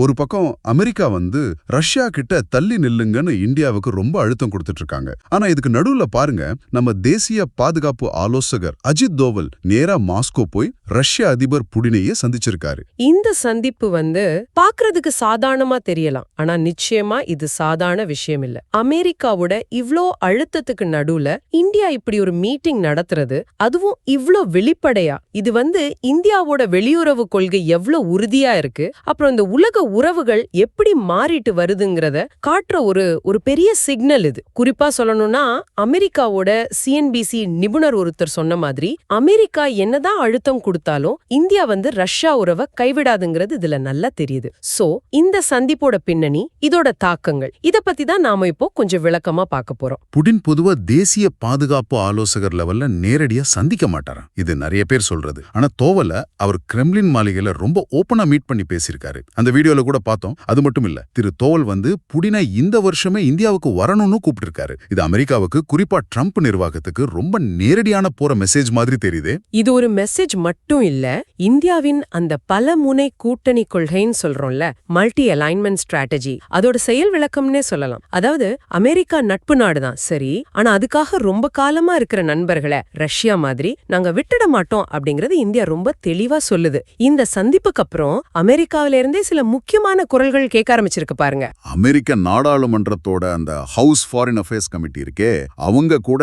ஒரு பக்கம் அமெரிக்கா வந்து ரஷ்யா கிட்ட தள்ளி நில்லுங்கன்னு இந்தியாவுக்கு ரொம்ப அழுத்தம் கொடுத்துட்டு இருக்காங்க ஆனா இதுக்கு நடுவுல பாருங்க நம்ம தேசிய பாதுகாப்பு ஆலோசகர் அஜித் தோவல் நேரா மாஸ்கோ போய் ரஷ்ய அதிபர் புடினையே சந்திச்சிருக்காரு. இந்த சந்திப்பு வந்து பாக்குறதுக்கு சாதாரணமா தெரியலாம். ஆனா நிச்சயமா இது சாதாரண விஷயம் இல்ல அமெரிக்காவோட இவ்ளோ அழுத்தத்துக்கு நடுவுல இந்தியா இப்படி ஒரு மீட்டிங் நடத்துறது அதுவும் இவ்ளோ வெளிப்படையா. இது வந்து இந்தியாவோட வெளியுறவு கொள்கை எவ்ளோ உறுதியா இருக்கு அப்புறம் இந்த உலக உறவுகள் எப்படி மாறிட்டு வருதுங்கிறத காட்டுற ஒரு ஒரு பெரிய சிக்னல் இது. குறிப்பா சொல்லணும்னா அமெரிக்காவோட சிஎன்பிசி நிபுணர் ஒருத்தர் சொன்ன மாதிரி அமெரிக்கா என்னதான் அழுத்தம் கொடுத்தாலும் இந்தியா வந்து ரஷ்யா உறவை கைவிடாதுங்கிறது இதுல நல்லா தெரியுது. சோ இந்த சந்திப்போட பின்னணி இதோட தாக்கங்கள். இத பத்தி தான் நாம இப்போ கொஞ்சம் விளக்கமா பார்க்க போறோம். புடின் பொதுவா தேசிய பாதுகாப்பு ஆலோசகர் லெவல்ல நேரடியா சந்திக்க மாட்டாராம். இது நிறைய பேர் சொல்றது. ஆனா தோவல அவர் கிரெம்லின் மாளிகையில ரொம்ப ஓபனா மீட் பண்ணி பேசியிருக்காரு. அந்த வீடியோ வீடியோல கூட பார்த்தோம். அது மட்டும் இல்ல திரு தோல் வந்து புடினை இந்த வருஷமே இந்தியாவுக்கு வரணும்னு கூப்பிட்டிருக்காரு. இது அமெரிக்காவுக்கு குறிப்பா ட்ரம்ப் நிர்வாகத்துக்கு ரொம்ப நேரடியான போற மெசேஜ் மாதிரி தெரியுது. இது ஒரு மெசேஜ் மட்டும் இல்ல இந்தியாவின் அந்த பல முனை கூட்டணி கொள்கைன்னு சொல்றோம்ல மல்டி அலைன்மெண்ட் ஸ்ட்ராட்டஜி அதோட செயல் விளக்கம்னே சொல்லலாம். அதாவது அமெரிக்கா நட்பு நாடுதான் சரி ஆனா அதுக்காக ரொம்ப காலமா இருக்கிற நண்பர்களை ரஷ்யா மாதிரி நாங்க விட்டுட மாட்டோம் அப்படிங்கறது இந்தியா ரொம்ப தெளிவா சொல்லுது. இந்த சந்திப்புக்கு அப்புறம் அமெரிக்காவில இருந்தே சில முக்கியமான குரல்கள் கேட்க ஆரம்பிச்சிருக்கு பாருங்க. அமெரிக்க நாடாளுமன்றத்தோட அந்த ஹவுஸ் ஃபாரின் அஃபேர்ஸ் கமிட்டி இருக்கே அவங்க கூட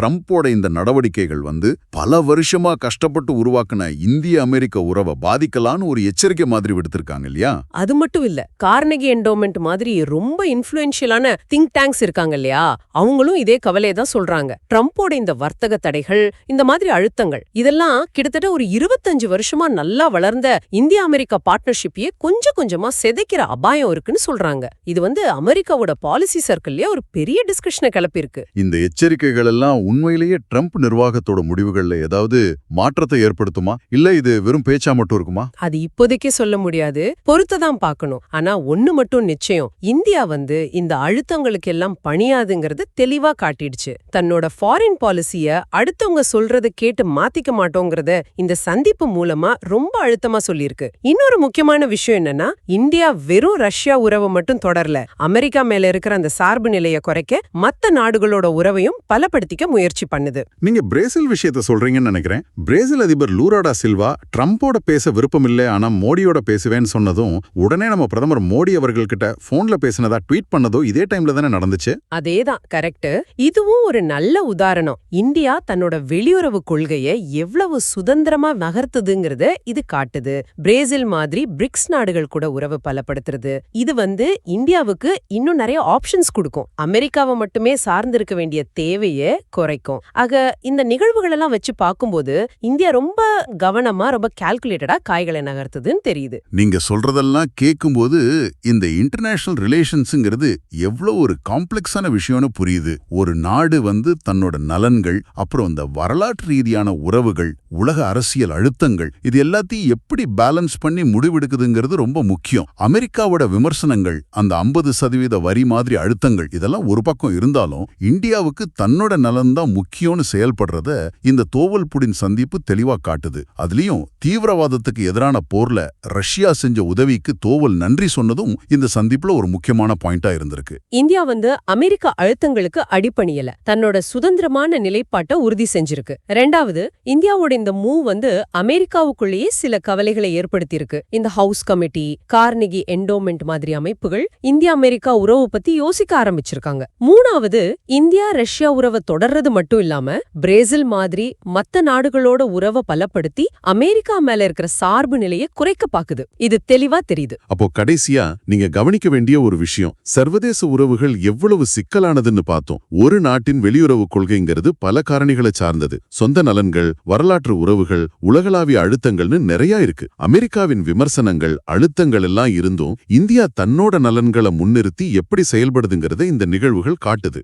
ட்ரம்ப்போட இந்த நடவடிக்கைகள் வந்து பல வருஷமா கஷ்டப்பட்டு உருவாக்குன இந்திய அமெரிக்க உறவை பாதிக்கலான்னு ஒரு எச்சரிக்கை மாதிரி விடுத்திருக்காங்க இல்லையா? அது மட்டும் இல்ல கார்னகி என்டோமெண்ட் மாதிரி ரொம்ப இன்ஃபுளுன்ஷியலான திங்க் டேங்க்ஸ் இருக்காங்க இல்லையா? அவங்களும் இதே கவலையை தான் சொல்றாங்க. ட்ரம்ப்போட இந்த வர்த்தக தடைகள் இந்த மாதிரி அழுத்தங்கள் இதெல்லாம் கிட்டத்தட்ட ஒரு இருபத்தஞ்சு வருஷமா நல்லா வளர்ந்த இந்திய அமெரிக்கா பார்ட்னர்ஷிப்பையே கொஞ்சம் கொஞ்சமா சிதைக்கிற அபாயம் இருக்குன்னு சொல்றாங்க. இது வந்து அமெரிக்காவோட பாலிசி சர்க்கிள்லயே ஒரு பெரிய டிஸ்கஷனை கிளப்பியிருக்கு. இந்த எச்சரிக்கைகள் எல்லாம் உண்மையிலேயே ட்ரம்ப் நிர்வாகத்தோட முடிவுகள்ல ஏதாவது மாற்றத்தை ஏற்படுத்துமா? இல்ல இது வெறும் பேச்சா மட்டும் இருக்குமா? அது இப்போதைக்கே சொல்ல முடியாது. பொறுத்ததான் பார்க்கணும். ஆனா ஒண்ணு மட்டும் நிச்சயம். இந்தியா வந்து இந்த அழுத்தங்களுக்கு எல்லாம் பணியாதுங்கிறது தெளிவா காட்டிடுச்சு. தன்னோட ஃபாரின் பாலிசிய அடுத்தவங்க சொல்றத கேட்டு மாத்திக்க மாட்டோங்கிறத இந்த சந்திப்பு மூலமா ரொம்ப அழுத்தமா சொல்லியிருக்கு. இன்னொரு முக்கியமான விஷயம் என்னன்னா இந்தியா வெறும் ரஷ்யா உறவை மட்டும் தொடரல. அமெரிக்கா மேல இருக்கிற அந்த சார்பு நிலையை குறைக்க மத்த நாடுகளோட உறவையும் பலப்படுத்திக்க முயற்சி பண்ணுது. நீங்க பிரேசில் விஷயத்த சொல்றீங்கன்னு நினைக்கிறேன். பிரேசில் அதிபர் லூராடா சில்வா ட்ரம்போட பேச விருப்பமில்லை ஆனா மோடியோட பேசுவேன்னு சொன்னதும் உடனே நம்ம பிரதமர் மோடி அவர்கள்கிட்ட போன்ல பேசினதா ட்வீட் பண்ணதோ இதே டைம்ல தானே நடந்துச்சு? அதேதான் கரெக்ட் இதுவும் ஒரு நல்ல உதாரணம். இந்தியா தன்னோட வெளியுறவு கொள்கைய எவ்வளவு சுதந்திரமா நகர்த்துதுங்கிறத இது காட்டுது. பிரேசில் மாதிரி பிரிக்ஸ் நாடுகள் கூட உறவு பலப்படுத்துறது. இது வந்து இந்தியாவுக்கு இன்னும் நிறைய ஆப்ஷன்ஸ் கொடுக்கும். அமெரிக்காவை மட்டுமே சார்ந்திருக்க வேண்டிய தேவையை குறைக்கும். ஆக இந்த நிகழ்வுகள் எல்லாம் வச்சு பார்க்கும்போது இந்தியா ரொம்ப கவனமா ரொம்ப கால்குலேட்டடா காய்களை நகர்த்துதுன்னு தெரியுது. நீங்க சொல்றதெல்லாம் கேட்கும்போது இந்த இன்டர்நேஷனல் ரிலேஷன்ஸுங்கிறது எவ்வளவு ஒரு காம்ப்ளெக்ஸான விஷயம்னு புரியுது. ஒரு நாடு வந்து தன்னோட நலன்கள் அப்புறம் இந்த வரலாற்று ரீதியான உறவுகள் உலக அரசியல் அழுத்தங்கள் இது எல்லாத்தையும் எப்படி பேலன்ஸ் பண்ணி முடிவெடுக்குதுங்கிறது ரொம்ப முக்கியம். முக்கியம். அமெரிக்காவோட விமர்சனங்கள் அந்த ஐம்பது சதவீத வரி மாதிரி அழுத்தங்கள் இதெல்லாம் ஒரு பக்கம் இருந்தாலும் இந்தியாவுக்கு தன்னோட நலன்தான் முக்கியம்னு செயல்படுறத இந்த தோவல் புடின் சந்திப்பு தெளிவா காட்டுது. அதுலயும் தீவிரவாதத்துக்கு எதிரான போர்ல ரஷ்யா செஞ்ச உதவிக்கு தோவல் நன்றி சொன்னதும் இந்த சந்திப்புல ஒரு முக்கியமான பாயிண்டா இருந்திருக்கு. இந்தியா வந்து அமெரிக்க அழுத்தங்களுக்கு அடிபணியல தன்னோட சுதந்திரமான நிலைப்பாட்டை உறுதி செஞ்சிருக்கு. ரெண்டாவது இந்தியாவோட இந்த மூவ் வந்து அமெரிக்காவுக்குள்ளேயே சில கவலைகளை ஏற்படுத்தியிருக்கு. இந்த ஹவுஸ் கமிட்டி கார்னிகி என்டோமெண்ட் மாதிரி அமைப்புகள் இந்தியா அமெரிக்கா உறவு பத்தி யோசிக்க ஆரம்பிச்சிருக்காங்க. மூணாவது இந்தியா ரஷ்யா உறவை தொடர்றது மட்டும் இல்லாம பிரேசில் மாதிரி மத்த நாடுகளோட உறவை பலப்படுத்தி அமெரிக்கா மேல இருக்கிற சார்பு நிலையை குறைக்க பாக்குது. இது தெளிவா தெரியுது. அப்போ கடைசியா நீங்க கவனிக்க வேண்டிய ஒரு விஷயம் சர்வதேச உறவுகள் எவ்வளவு சிக்கலானதுன்னு பார்த்தோம். ஒரு நாட்டின் வெளியுறவு கொள்கைங்கிறது பல காரணிகளை சார்ந்தது. சொந்த நலன்கள் வரலாற்று உறவுகள் உலகளாவிய அழுத்தங்கள்னு நிறைய இருக்கு. அமெரிக்காவின் விமர்சனங்கள் அழுத்தங்கள் எல்லாம் இருந்தும் இந்தியா தன்னோட நலன்களை முன்னிறுத்தி எப்படி செயல்படுதுங்கிறத இந்த நிகழ்வுகள் காட்டுது.